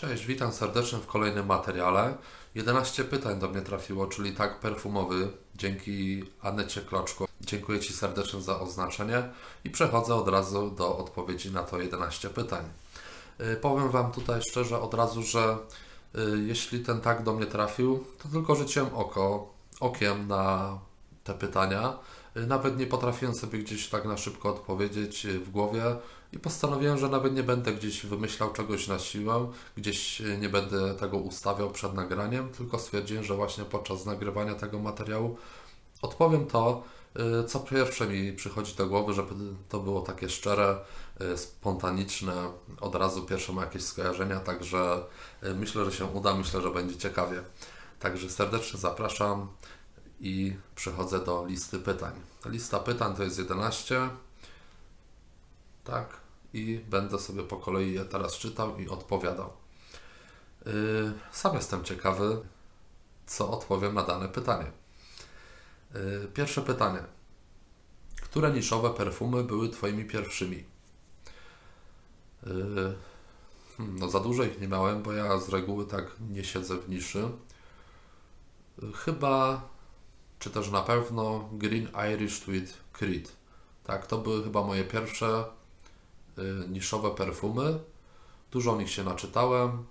Cześć, witam serdecznie w kolejnym materiale. 11 pytań do mnie trafiło, czyli tak perfumowy, dzięki Anecie Kloczko. Dziękuję Ci serdecznie za oznaczenie i przechodzę od razu do odpowiedzi na to 11 pytań. Yy, Powiem Wam tutaj szczerze od razu, że yy, jeśli ten tak do mnie trafił, to tylko rzuciłem oko, okiem na te pytania. Nawet nie potrafiłem sobie gdzieś tak na szybko odpowiedzieć yy, w głowie i postanowiłem, że nawet nie będę gdzieś wymyślał czegoś na siłę, gdzieś yy, nie będę tego ustawiał przed nagraniem, tylko stwierdziłem, że właśnie podczas nagrywania tego materiału odpowiem to, yy, co pierwsze mi przychodzi do głowy, żeby to było takie szczere, spontaniczne, od razu pierwsze ma jakieś skojarzenia, także myślę, że się uda, myślę, że będzie ciekawie. Także serdecznie zapraszam i przechodzę do listy pytań. Lista pytań to jest 11. Tak, i będę sobie po kolei je teraz czytał i odpowiadał. Yy, Sam jestem ciekawy, co odpowiem na dane pytanie. Yy, Pierwsze pytanie. Które niszowe perfumy były Twoimi pierwszymi? Yy, hmm, No za dużo ich nie miałem, bo ja z reguły tak nie siedzę w niszy. Chyba, czy też na pewno Green Irish Tweed Creed. Tak, to były chyba moje pierwsze y, niszowe perfumy. Dużo o nich się naczytałem.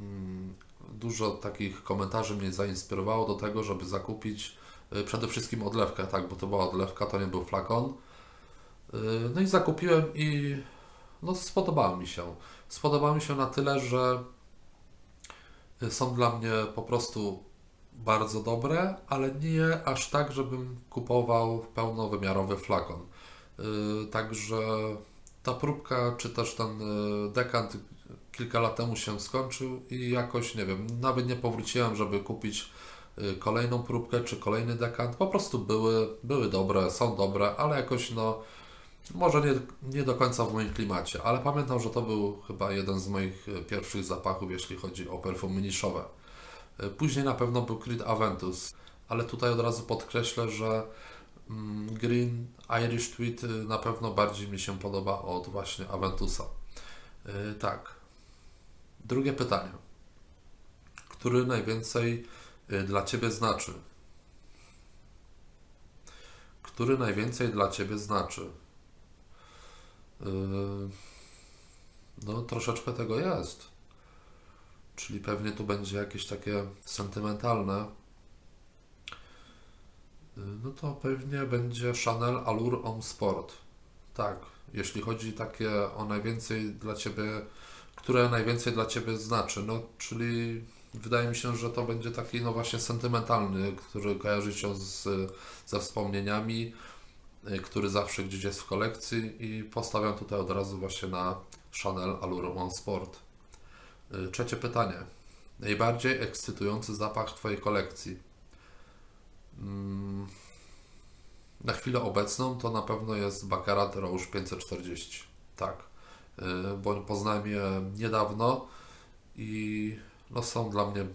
Mm, Dużo takich komentarzy mnie zainspirowało do tego, żeby zakupić y, przede wszystkim odlewkę, tak, bo to była odlewka, to nie był flakon. Y, No i zakupiłem i no, spodobało mi się. Spodobało mi się na tyle, że są dla mnie po prostu bardzo dobre, ale nie aż tak, żebym kupował pełnowymiarowy flakon. Yy, Także ta próbka, czy też ten yy, dekant kilka lat temu się skończył i jakoś, nie wiem, nawet nie powróciłem, żeby kupić yy, kolejną próbkę, czy kolejny dekant. Po prostu były, były dobre, są dobre, ale jakoś, no, może nie, nie do końca w moim klimacie. Ale pamiętam, że to był chyba jeden z moich pierwszych zapachów, jeśli chodzi o perfumy niszowe. Yy, Później na pewno był Creed Aventus, ale tutaj od razu podkreślę, że mm, Green Irish Tweed y, na pewno bardziej mi się podoba od właśnie Aventusa. Yy, Tak. Drugie pytanie. Który najwięcej y, dla Ciebie znaczy? Który najwięcej dla Ciebie znaczy? Yy, No, troszeczkę tego jest. Czyli pewnie tu będzie jakieś takie sentymentalne. Yy, No to pewnie będzie Chanel Allure Homme Sport. Tak, jeśli chodzi takie o najwięcej dla Ciebie, które najwięcej dla Ciebie znaczy, no czyli wydaje mi się, że to będzie taki no właśnie sentymentalny, który kojarzy się z, ze wspomnieniami, y, który zawsze gdzieś jest w kolekcji i postawiam tutaj od razu właśnie na Chanel Allure Homme Sport. Y, Trzecie pytanie. Najbardziej ekscytujący zapach w Twojej kolekcji? Mm, Na chwilę obecną to na pewno jest Baccarat Rouge 540. Tak, Y, bo poznałem je niedawno i no, są dla mnie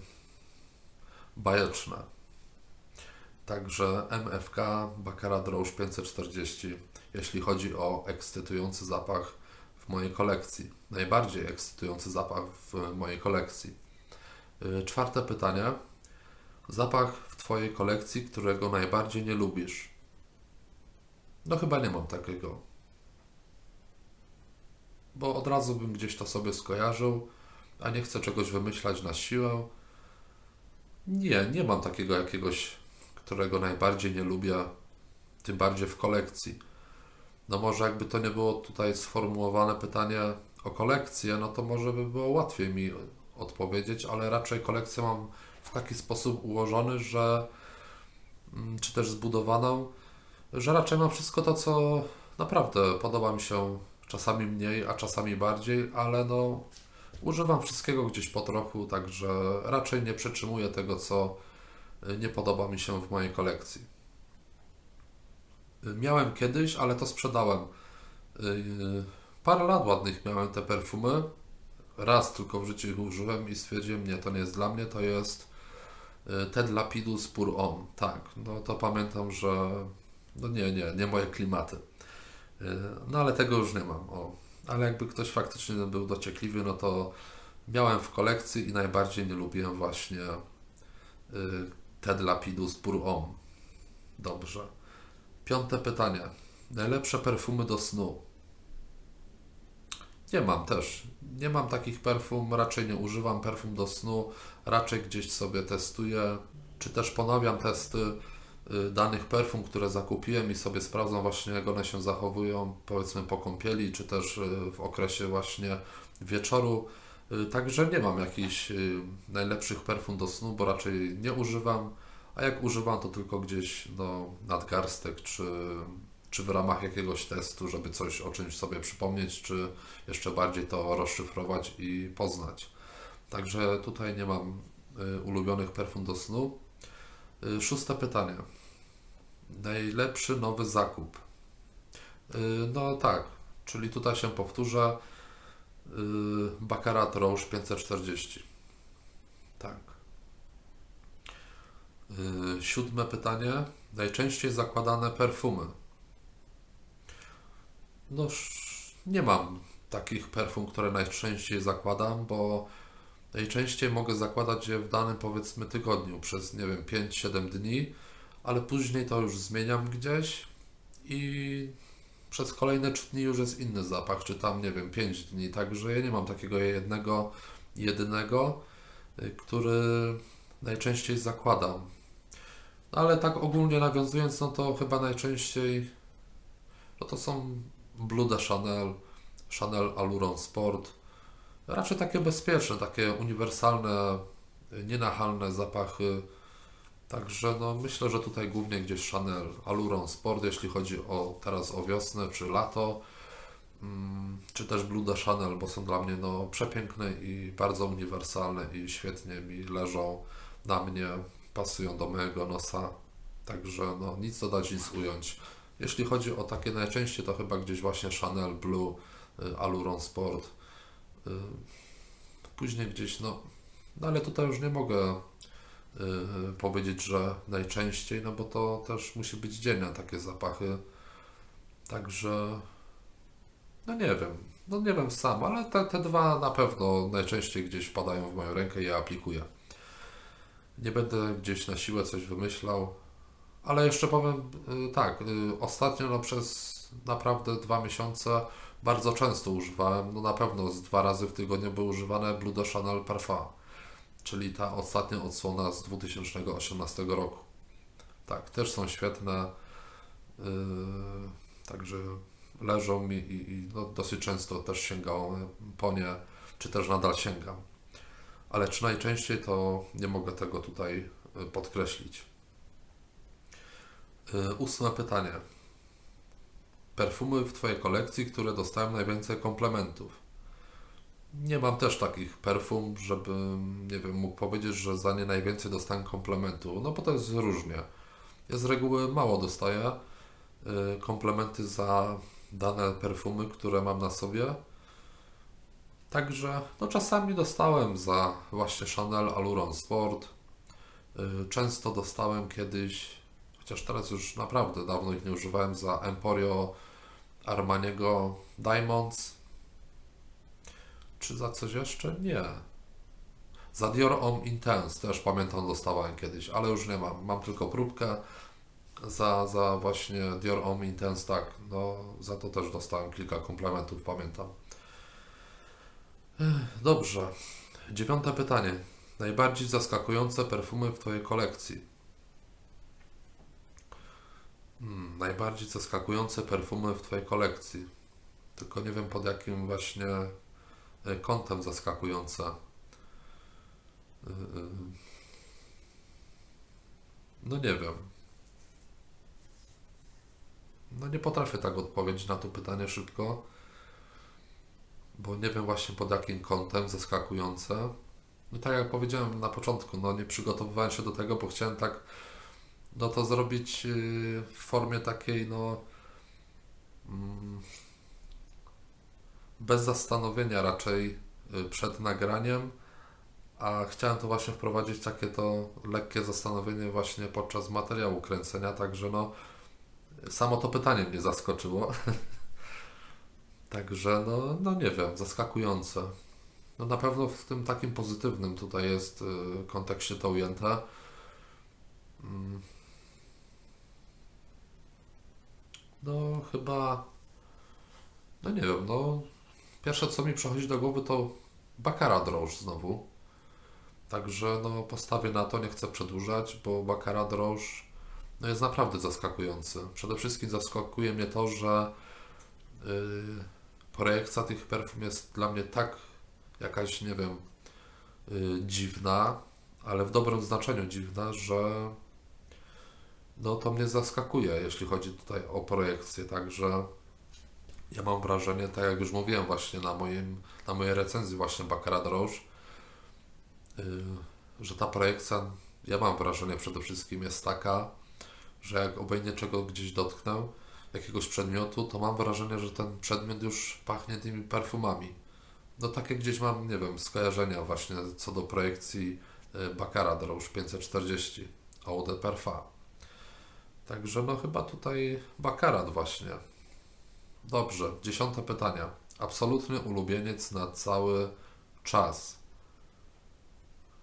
bajeczne. Także MFK Baccarat Rouge 540, jeśli chodzi o ekscytujący zapach w mojej kolekcji. Najbardziej ekscytujący zapach w mojej kolekcji. Y, Czwarte pytanie. Zapach w Twojej kolekcji, którego najbardziej nie lubisz? No chyba nie mam takiego. Bo od razu bym gdzieś to sobie skojarzył, a nie chcę czegoś wymyślać na siłę. Nie, nie mam takiego jakiegoś, którego najbardziej nie lubię, tym bardziej w kolekcji. No może jakby to nie było tutaj sformułowane pytanie o kolekcję, no to może by było łatwiej mi odpowiedzieć, ale raczej kolekcję mam w taki sposób ułożony, że mm, czy też zbudowaną, że raczej mam wszystko to, co naprawdę podoba mi się czasami mniej, a czasami bardziej, ale no używam wszystkiego gdzieś po trochu, także raczej nie przetrzymuję tego, co nie podoba mi się w mojej kolekcji. Y, Miałem kiedyś, ale to sprzedałem. Y, Parę lat ładnych miałem te perfumy. Raz tylko w życiu ich użyłem i stwierdziłem, nie, to nie jest dla mnie, to jest y, Ted Lapidus Pur Homme. Tak, no to pamiętam, że no nie, nie, nie moje klimaty. No ale tego już nie mam. O. Ale jakby ktoś faktycznie był dociekliwy, no to miałem w kolekcji i najbardziej nie lubiłem właśnie Ted Lapidus Pour Homme. Dobrze. Piąte pytanie. Najlepsze perfumy do snu? Nie mam też. Nie mam takich perfum, raczej nie używam perfum do snu, raczej gdzieś sobie testuję, czy też ponawiam testy y, danych perfum, które zakupiłem i sobie sprawdzam właśnie jak one się zachowują, powiedzmy po kąpieli, czy też y, w okresie właśnie wieczoru. Y, Także nie mam jakichś najlepszych perfum do snu, bo raczej nie używam, a jak używam to tylko gdzieś no, nadgarstek, czy, czy w ramach jakiegoś testu, żeby coś o czymś sobie przypomnieć, czy jeszcze bardziej to rozszyfrować i poznać. Także tutaj nie mam y, ulubionych perfum do snu. Y, Szóste pytanie. Najlepszy nowy zakup. Y, No tak, czyli tutaj się powtórzę. Baccarat Rouge 540. Tak. Y, Siódme pytanie. Najczęściej zakładane perfumy. No, nie mam takich perfum, które najczęściej zakładam, bo najczęściej mogę zakładać je w danym powiedzmy tygodniu przez, nie wiem, 5-7 dni, ale później to już zmieniam gdzieś i przez kolejne 3 dni już jest inny zapach, czy tam, nie wiem, 5 dni, także ja nie mam takiego jednego, jedynego, y, który najczęściej zakładam. Ale tak ogólnie nawiązując, no to chyba najczęściej no to są Blue de Chanel, Chanel Aluron Sport. Raczej takie bezpieczne, takie uniwersalne, nienachalne zapachy. Także no, myślę, że tutaj głównie gdzieś Chanel Aluron Sport, jeśli chodzi o teraz o wiosnę czy lato, mm, czy też Blue de Chanel, bo są dla mnie no, przepiękne i bardzo uniwersalne i świetnie mi leżą na mnie, pasują do mojego nosa. Także no, nic dodać, nic ująć. Jeśli chodzi o takie najczęściej, to chyba gdzieś właśnie Chanel Blue, y, Aluron Sport. Y, Później gdzieś, no, no ale tutaj już nie mogę y, powiedzieć, że najczęściej, no bo to też musi być dzień na takie zapachy. Także, no nie wiem, no nie wiem sam, ale te, te dwa na pewno najczęściej gdzieś wpadają w moją rękę i je aplikuję. Nie będę gdzieś na siłę coś wymyślał. Ale jeszcze powiem y, tak, y, ostatnio no przez naprawdę dwa miesiące bardzo często używałem, no na pewno z dwa razy w tygodniu były używane Blue de Chanel Parfum, czyli ta ostatnia odsłona z 2018 roku. Tak, też są świetne, y, także leżą mi i, i no dosyć często też sięgałem po nie, czy też nadal sięgam. Ale czy najczęściej to nie mogę tego tutaj y, podkreślić. Y, Ósme pytanie. Perfumy w Twojej kolekcji, które dostałem najwięcej komplementów. Nie mam też takich perfum, żebym, nie wiem, mógł powiedzieć, że za nie najwięcej dostałem komplementu. No bo to jest różnie. Ja z reguły mało dostaję y, komplementy za dane perfumy, które mam na sobie. Także no czasami dostałem za właśnie Chanel Aluron Sport. Y, Często dostałem kiedyś chociaż teraz już naprawdę dawno ich nie używałem, za Emporio Armaniego Diamonds. Czy za coś jeszcze? Nie. Za Dior Homme Intense też pamiętam dostawałem kiedyś, ale już nie mam. Mam tylko próbkę. Za, za właśnie Dior Homme Intense, tak, no za to też dostałem kilka komplementów, pamiętam. Dobrze. Dziewiąte pytanie. Najbardziej zaskakujące perfumy w Twojej kolekcji? Hmm, najbardziej zaskakujące perfumy w Twojej kolekcji. Tylko nie wiem pod jakim właśnie e, kątem zaskakujące. Y, y. No nie wiem. No nie potrafię tak odpowiedzieć na to pytanie szybko, bo nie wiem właśnie pod jakim kątem zaskakujące. No tak jak powiedziałem na początku, no nie przygotowywałem się do tego, bo chciałem tak no to zrobić yy, w formie takiej, no mm, bez zastanowienia raczej yy, przed nagraniem, a chciałem to właśnie wprowadzić takie to lekkie zastanowienie właśnie podczas materiału kręcenia, także no samo to pytanie mnie zaskoczyło. Także no, no nie wiem, zaskakujące. No na pewno w tym takim pozytywnym tutaj jest y, kontekście to ujęte. Mm. No chyba, no nie wiem, no pierwsze co mi przychodzi do głowy to Baccarat Droż znowu. Także no postawię na to, nie chcę przedłużać, bo Baccarat Droż no, jest naprawdę zaskakujący. Przede wszystkim zaskakuje mnie to, że yy, projekcja tych perfum jest dla mnie tak jakaś, nie wiem, yy, dziwna, ale w dobrym znaczeniu dziwna, że no to mnie zaskakuje, jeśli chodzi tutaj o projekcję. Także ja mam wrażenie, tak jak już mówiłem właśnie na, moim, na mojej recenzji właśnie Baccarat Rouge, yy, że ta projekcja, ja mam wrażenie przede wszystkim jest taka, że jak obejmie czego gdzieś dotknę, jakiegoś przedmiotu, to mam wrażenie, że ten przedmiot już pachnie tymi perfumami. No takie gdzieś mam, nie wiem, skojarzenia właśnie co do projekcji y, Baccarat Rouge 540 Eau de Parfum. Także no chyba tutaj Baccarat właśnie. Dobrze, dziesiąte pytanie. Absolutny ulubieniec na cały czas.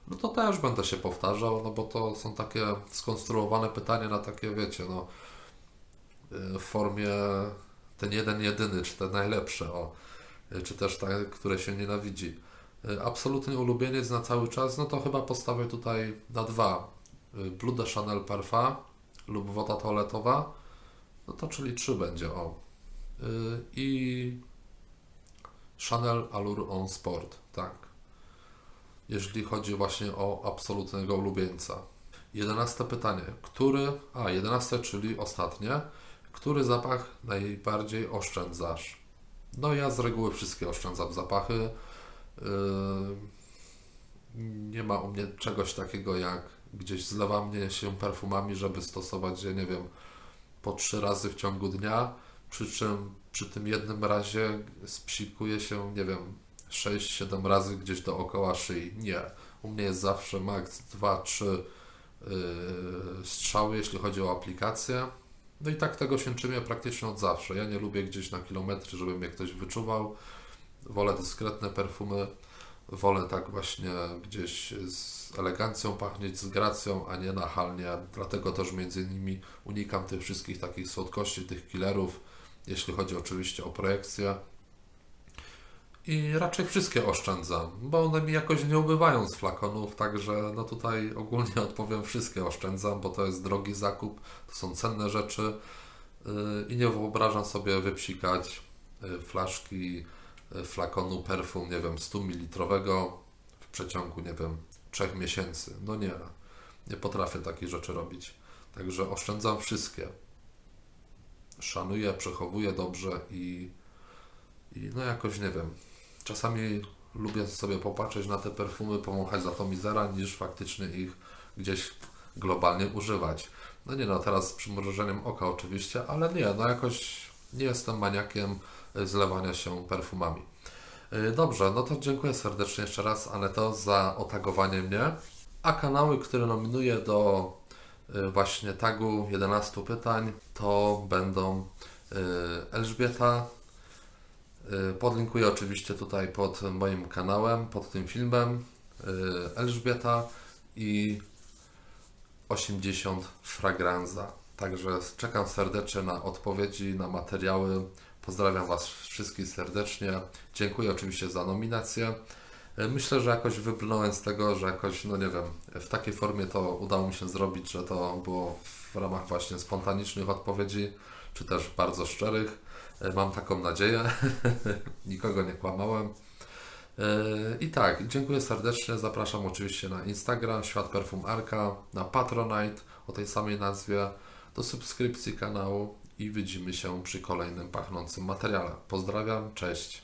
No to też będę się powtarzał, no bo to są takie skonstruowane pytania na takie, wiecie, no w formie ten jeden jedyny, czy ten najlepszy, o, y, czy też te, które się nienawidzi. Y, Absolutny ulubieniec na cały czas, no to chyba postawię tutaj na dwa. Y, Blue de Chanel Parfum lub woda toaletowa, no to czyli trzy będzie, o. Y, I Chanel Allure On Sport, tak jeżeli chodzi właśnie o absolutnego ulubieńca. Jedenaste pytanie. Który, a jedenaste, czyli ostatnie, który zapach najbardziej oszczędzasz? No ja z reguły wszystkie oszczędzam zapachy. Yy, nie ma u mnie czegoś takiego jak gdzieś zlewa mnie się perfumami, żeby stosować je, nie wiem, po trzy razy w ciągu dnia, przy czym przy tym jednym razie spsikuje się, nie wiem, 6-7 razy gdzieś dookoła szyi. Nie. U mnie jest zawsze max 2-3 yy, strzały, jeśli chodzi o aplikację. No i tak tego się czynię praktycznie od zawsze. Ja nie lubię gdzieś na kilometry, żeby mnie ktoś wyczuwał. Wolę dyskretne perfumy. Wolę tak właśnie gdzieś z elegancją pachnieć, z gracją, a nie nachalnie. Dlatego też między innymi unikam tych wszystkich takich słodkości, tych killerów, jeśli chodzi oczywiście o projekcję i raczej wszystkie oszczędzam, bo one mi jakoś nie ubywają z flakonów, także no tutaj ogólnie odpowiem wszystkie oszczędzam, bo to jest drogi zakup, to są cenne rzeczy yy, i nie wyobrażam sobie wypsikać yy, flaszki yy, flakonu perfum, nie wiem, 100 ml w przeciągu, nie wiem, 3 miesięcy. No nie, nie potrafię takich rzeczy robić. Także oszczędzam wszystkie. Szanuję, przechowuję dobrze i, i no jakoś nie wiem, czasami lubię sobie popatrzeć na te perfumy, pomąchać za to mizera, niż faktycznie ich gdzieś globalnie używać. No nie no, teraz z przymrużeniem oka oczywiście, ale nie, no jakoś nie jestem maniakiem zlewania się perfumami. Yy, Dobrze, no to dziękuję serdecznie jeszcze raz Aneto za otagowanie mnie. A kanały, które nominuję do yy, właśnie tagu 11 pytań, to będą Elżbieta, Podlinkuję oczywiście tutaj pod moim kanałem, pod tym filmem y, Elżbieta i 80 Fragranza. Także czekam serdecznie na odpowiedzi, na materiały. Pozdrawiam Was wszystkich serdecznie. Dziękuję oczywiście za nominację. Y, Myślę, że jakoś wybrnąłem z tego, że jakoś, no nie wiem, w takiej formie to udało mi się zrobić, że to było w ramach właśnie spontanicznych odpowiedzi, czy też bardzo szczerych. E, Mam taką nadzieję. Nikogo nie kłamałem. E, I tak, dziękuję serdecznie. Zapraszam oczywiście na Instagram Świat Perfum Arka, na Patronite o tej samej nazwie, do subskrypcji kanału i widzimy się przy kolejnym pachnącym materiale. Pozdrawiam, cześć.